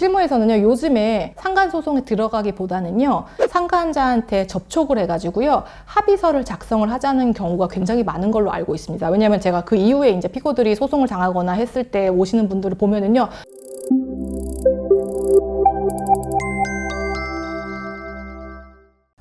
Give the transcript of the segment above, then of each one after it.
실무에서는요, 요즘에 상간 소송에 들어가기보다는요, 상간자한테 접촉을 해가지고요, 합의서를 작성을 하자는 경우가 굉장히 많은 걸로 알고 있습니다. 왜냐하면 제가 그 이후에 이제 피고들이 소송을 당하거나 했을 때 오시는 분들을 보면은요,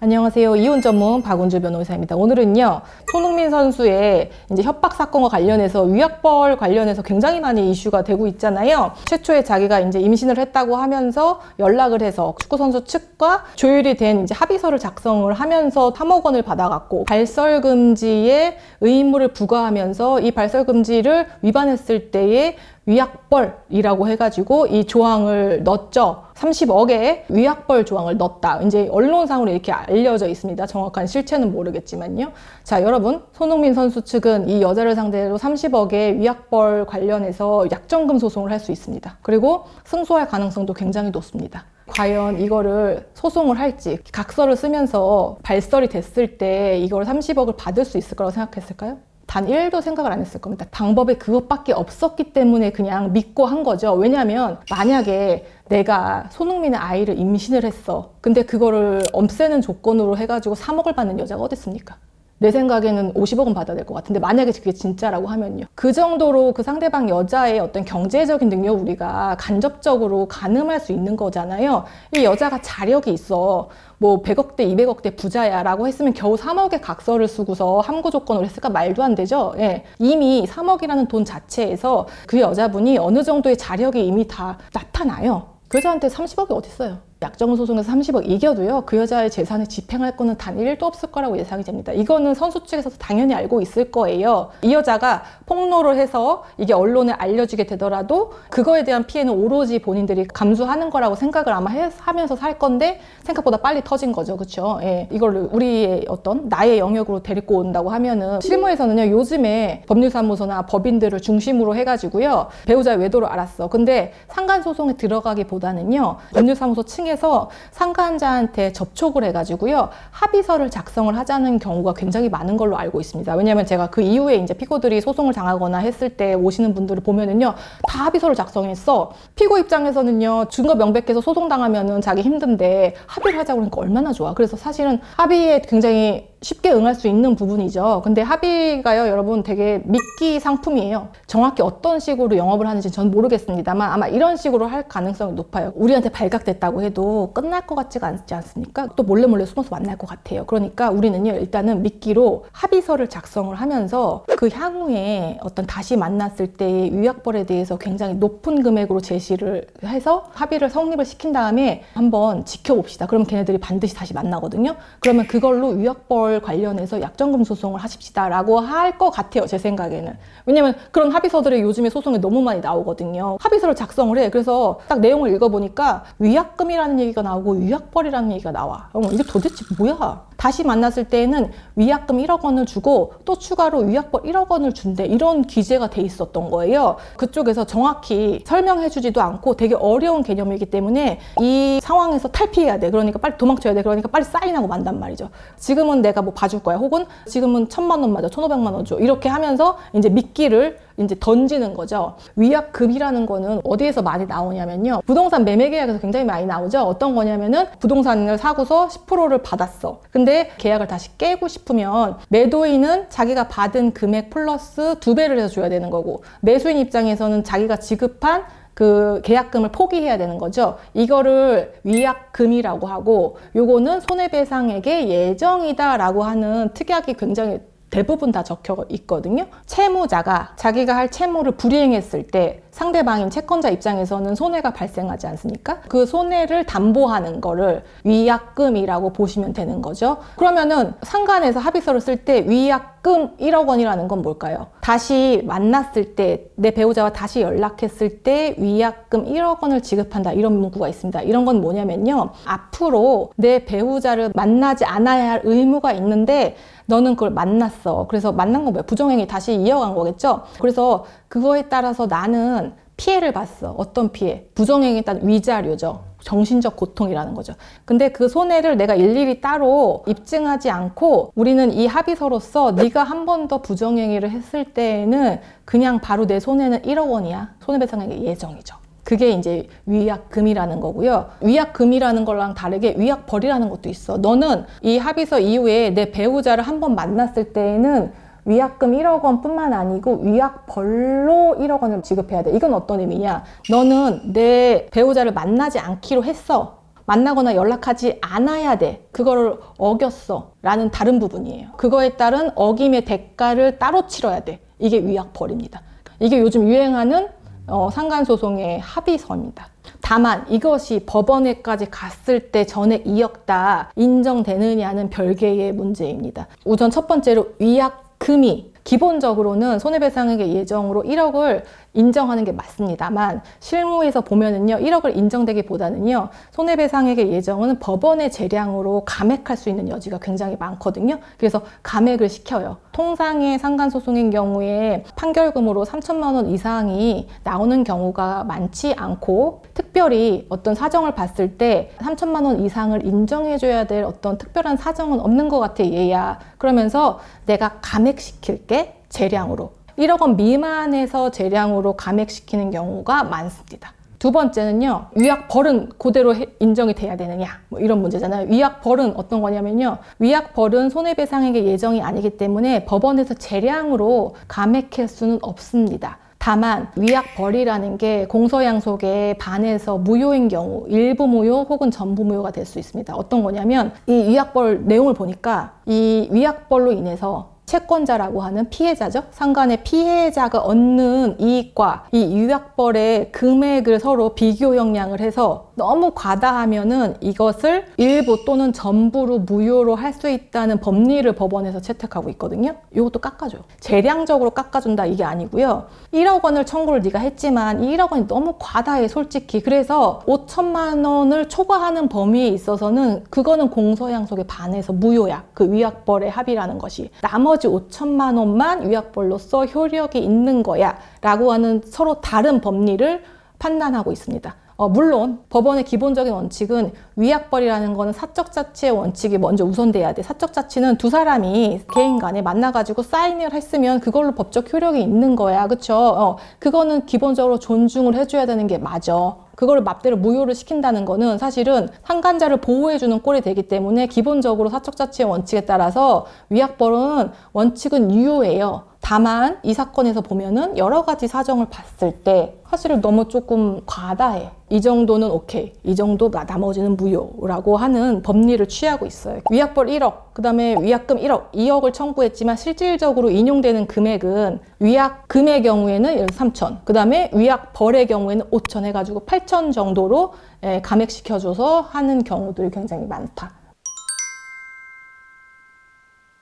안녕하세요. 이혼 전문 박은주 변호사입니다. 오늘은요, 손흥민 선수의 이제 협박 사건과 관련해서 위약벌 관련해서 굉장히 많이 이슈가 되고 있잖아요. 최초에 자기가 이제 임신을 했다고 하면서 연락을 해서 축구 선수 측과 조율이 된 이제 합의서를 작성을 하면서 3억 원을 받아갔고 발설 금지에 의무를 부과하면서 이 발설 금지를 위반했을 때에 위약벌이라고 해가지고 이 조항을 넣었죠. 30억의 위약벌 조항을 넣었다. 이제 언론상으로 이렇게 알려져 있습니다. 정확한 실체는 모르겠지만요. 자, 여러분, 손흥민 선수 측은 이 여자를 상대로 30억의 위약벌 관련해서 약정금 소송을 할 수 있습니다. 그리고 승소할 가능성도 굉장히 높습니다. 과연 이거를 소송을 할지 각서를 쓰면서 발설이 됐을 때 이걸 30억을 받을 수 있을 거라고 생각했을까요? 단 1도 생각을 안 했을 겁니다. 방법이 그것밖에 없었기 때문에 그냥 믿고 한 거죠. 왜냐하면 만약에 내가 손흥민의 아이를 임신을 했어. 근데 그거를 없애는 조건으로 해가지고 3억을 받는 여자가 어디 있습니까? 내 생각에는 50억은 받아야 될 것 같은데 만약에 그게 진짜라고 하면요. 그 정도로 그 상대방 여자의 어떤 경제적인 능력 우리가 간접적으로 가늠할 수 있는 거잖아요. 이 여자가 자력이 있어. 뭐 100억대, 200억대 부자야 라고 했으면 겨우 3억의 각서를 쓰고서 함구 조건을 했을까 말도 안 되죠. 예. 이미 3억이라는 돈 자체에서 그 여자분이 어느 정도의 자력이 이미 다 나타나요. 그 여자한테 30억이 어딨어요? 약정 소송에서 30억 이겨도요, 그 여자의 재산을 집행할 거는 단 1도 없을 거라고 예상이 됩니다. 이거는 선수 측에서도 당연히 알고 있을 거예요. 이 여자가 폭로를 해서 이게 언론에 알려지게 되더라도 그거에 대한 피해는 오로지 본인들이 감수하는 거라고 생각을 아마 해, 하면서 살 건데 생각보다 빨리 터진 거죠. 그쵸? 예. 이걸 우리의 어떤 나의 영역으로 데리고 온다고 하면은 실무에서는요, 요즘에 법률사무소나 법인들을 중심으로 해가지고요, 배우자의 외도를 알았어. 근데 상간 소송에 들어가기보다는요, 법률사무소 층 통해서 상간자한테 접촉을 해가지고요 합의서를 작성을 하자는 경우가 굉장히 많은 걸로 알고 있습니다. 왜냐하면 제가 그 이후에 이제 피고들이 소송을 당하거나 했을 때 오시는 분들을 보면은요 다 합의서를 작성했어. 피고 입장에서는요 증거 명백해서 소송 당하면은 자기 힘든데 합의를 하자고 그러니까 얼마나 좋아. 그래서 사실은 합의에 굉장히 쉽게 응할 수 있는 부분이죠. 근데 합의가요, 여러분 되게 미끼 상품이에요. 정확히 어떤 식으로 영업을 하는지 전 모르겠습니다만 아마 이런 식으로 할 가능성이 높아요. 우리한테 발각됐다고 해도 끝날 것 같지가 않지 않습니까? 또 몰래 몰래 숨어서 만날 것 같아요. 그러니까 우리는요, 일단은 미끼로 합의서를 작성을 하면서 그 향후에 어떤 다시 만났을 때의 위약벌에 대해서 굉장히 높은 금액으로 제시를 해서 합의를 성립을 시킨 다음에 한번 지켜봅시다. 그러면 걔네들이 반드시 다시 만나거든요. 그러면 그걸로 위약벌 걸 관련해서 약정금 소송을 하십시다라고 할 것 같아요. 제 생각에는. 왜냐면 그런 합의서들이 요즘에 소송에 너무 많이 나오거든요. 합의서를 작성을 해. 그래서 딱 내용을 읽어보니까 위약금이라는 얘기가 나오고 위약벌이라는 얘기가 나와. 어머, 이게 도대체 뭐야? 다시 만났을 때에는 위약금 1억 원을 주고 또 추가로 위약벌 1억 원을 준대. 이런 기재가 돼 있었던 거예요. 그쪽에서 정확히 설명해 주지도 않고 되게 어려운 개념이기 때문에 이 상황에서 탈피해야 돼. 그러니까 빨리 도망쳐야 돼. 그러니까 빨리 사인하고 만단 말이죠. 지금은 내가 뭐 봐줄 거야. 혹은 지금은 천만 원 맞아. 천오백만 원 줘. 이렇게 하면서 이제 미끼를 이제 던지는 거죠. 위약금이라는 거는 어디에서 많이 나오냐면요. 부동산 매매 계약에서 굉장히 많이 나오죠. 어떤 거냐면은 부동산을 사고서 10%를 받았어. 근데 계약을 다시 깨고 싶으면 매도인은 자기가 받은 금액 플러스 두 배를 해서 줘야 되는 거고 매수인 입장에서는 자기가 지급한 그 계약금을 포기해야 되는 거죠. 이거를 위약금이라고 하고 요거는 손해배상액의 예정이다라고 하는 특약이 굉장히 대부분 다 적혀 있거든요. 채무자가 자기가 할 채무를 불이행했을 때 상대방인 채권자 입장에서는 손해가 발생하지 않습니까? 그 손해를 담보하는 거를 위약금이라고 보시면 되는 거죠. 그러면은 상간에서 합의서를 쓸 때 위약금 1억 원이라는 건 뭘까요? 다시 만났을 때 내 배우자와 다시 연락했을 때 위약금 1억 원을 지급한다 이런 문구가 있습니다. 이런 건 뭐냐면요. 앞으로 내 배우자를 만나지 않아야 할 의무가 있는데 너는 그걸 만났어. 그래서 만난 건 뭐야? 부정행위 다시 이어간 거겠죠? 그래서 그거에 따라서 나는 피해를 봤어. 어떤 피해? 부정행위에 따른 위자료죠. 정신적 고통이라는 거죠. 근데 그 손해를 내가 일일이 따로 입증하지 않고 우리는 이 합의서로서 네가 한 번 더 부정행위를 했을 때에는 그냥 바로 내 손해는 1억 원이야. 손해배상액의 예정이죠. 그게 이제 위약금이라는 거고요. 위약금이라는 거랑 다르게 위약벌이라는 것도 있어. 너는 이 합의서 이후에 내 배우자를 한 번 만났을 때에는 위약금 1억 원뿐만 아니고 위약벌로 1억 원을 지급해야 돼. 이건 어떤 의미냐? 너는 내 배우자를 만나지 않기로 했어. 만나거나 연락하지 않아야 돼. 그거를 어겼어. 라는 다른 부분이에요. 그거에 따른 어김의 대가를 따로 치러야 돼. 이게 위약벌입니다. 이게 요즘 유행하는 어, 상간소송의 합의서입니다. 다만 이것이 법원에까지 갔을 때 전액 2억 다 인정되느냐는 별개의 문제입니다. 우선 첫 번째로 위약 금이 기본적으로는 손해배상액의 예정으로 1억을 인정하는 게 맞습니다만 실무에서 보면은요 1억을 인정되기보다는요 손해배상액의 예정은 법원의 재량으로 감액할 수 있는 여지가 굉장히 많거든요. 그래서 감액을 시켜요. 통상의 상간소송인 경우에 판결금으로 3천만 원 이상이 나오는 경우가 많지 않고 특별히 어떤 사정을 봤을 때 3천만 원 이상을 인정해줘야 될 어떤 특별한 사정은 없는 것 같아 얘야. 그러면서 내가 감액시킬게 재량으로 1억 원 미만에서 재량으로 감액시키는 경우가 많습니다. 두 번째는요, 위약벌은 그대로 해- 인정이 돼야 되느냐, 뭐 이런 문제잖아요. 위약벌은 어떤 거냐면요, 위약벌은 손해배상액의 예정이 아니기 때문에 법원에서 재량으로 감액할 수는 없습니다. 다만 위약벌이라는 게 공소양속에 반해서 무효인 경우 일부 무효 혹은 전부 무효가 될 수 있습니다. 어떤 거냐면 이 위약벌 내용을 보니까 이 위약벌로 인해서 채권자라고 하는 피해자죠. 상간의 피해자가 얻는 이익과 이 유약벌의 금액을 서로 비교 형량을 해서 너무 과다하면은 이것을 일부 또는 전부로 무효로 할 수 있다는 법리를 법원에서 채택하고 있거든요. 이것도 깎아줘요. 재량적으로 깎아준다 이게 아니고요. 1억 원을 청구를 네가 했지만 이 1억 원이 너무 과다해 솔직히. 그래서 5천만 원을 초과하는 범위에 있어서는 그거는 공소양속에 반해서 무효야. 그 위약벌의 합의라는 것이. 나머지 5천만 원만 위약벌로서 효력이 있는 거야. 라고 하는 서로 다른 법리를 판단하고 있습니다. 어, 물론 법원의 기본적인 원칙은 위약벌이라는 거는 사적 자치의 원칙이 먼저 우선돼야 돼. 사적 자치는 두 사람이 개인 간에 만나가지고 사인을 했으면 그걸로 법적 효력이 있는 거야. 그쵸? 어, 그거는 기본적으로 존중을 해줘야 되는 게 맞아. 그거를 맘대로 무효를 시킨다는 거는 사실은 상간자를 보호해주는 꼴이 되기 때문에 기본적으로 사적 자치의 원칙에 따라서 위약벌은 원칙은 유효해요. 다만 이 사건에서 보면은 여러 가지 사정을 봤을 때 사실은 너무 조금 과다해. 이 정도는 오케이. 이 정도 나- 나머지는 무효라고 하는 법리를 취하고 있어요. 위약벌 1억, 그 다음에 위약금 1억, 2억을 청구했지만 실질적으로 인용되는 금액은 위약금의 경우에는 예를 들어 3천, 그 다음에 위약벌의 경우에는 5천 해 가지고 8천 정도로 예, 감액시켜 줘서 하는 경우들이 굉장히 많다.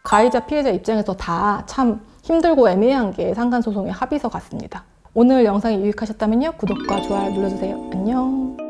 가해자 피해자 입장에서 다 참 힘들고 애매한 게 상간소송의 합의서 같습니다. 오늘 영상이 유익하셨다면요 구독과 좋아요 눌러주세요. 안녕.